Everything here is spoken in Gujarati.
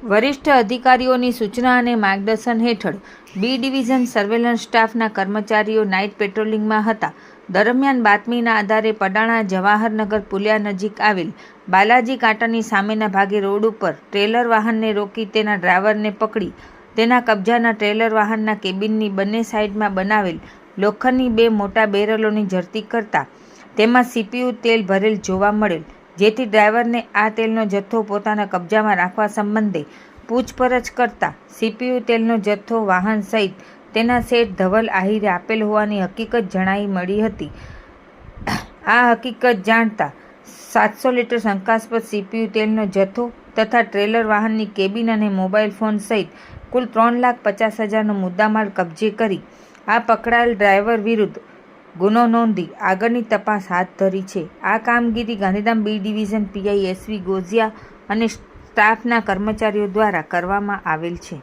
વરિષ્ઠ અધિકારીઓની સૂચના અને માર્ગદર્શન હેઠળ બી ડિવિઝન સર્વેલન્સ સ્ટાફના કર્મચારીઓ નાઇટ પેટ્રોલિંગમાં હતા. દરમિયાન બાતમીના આધારે પડાણા જવાહરનગર પુલિયા નજીક આવેલ બાલાજી કાંટાની સામેના ભાગે રોડ ઉપર ટ્રેલર વાહનને રોકી તેના ડ્રાઈવરને પકડી તેના કબજાના ટ્રેલર વાહનના કેબિનની બંને સાઈડમાં બનાવેલ લોખંડની બે મોટા બેરલોની ઝડતી કરતા તેમાં સીપીયુ તેલ ભરેલ જોવા મળેલ. જેથી ડ્રાઈવરને આ તેલનો જથ્થો પોતાના કબજામાં રાખવા સંબંધે પૂછપરછ કરતા સીપીયુ તેલનો જથ્થો વાહન સહિત તેના શેઠ ધવલ આહિરે આપેલ હોવાની હકીકત જણાઈ મળી હતી. આ હકીકત જાણતા સાતસો લીટર શંકાસ્પદ સીપીયુ તેલનો જથ્થો તથા ટ્રેલર વાહનની કેબિન અને મોબાઈલ ફોન સહિત કુલ ત્રણ લાખ પચાસ હજારનો મુદ્દામાલ કબજે કરી આ પકડાયેલ ડ્રાઈવર વિરુદ્ધ ગુનો નોંધી આગળની તપાસ હાથ ધરી છે. આ કામગીરી Gandhidham B division PI SV Goziya અને સ્ટાફના કર્મચારીઓ દ્વારા કરવામાં આવેલ છે.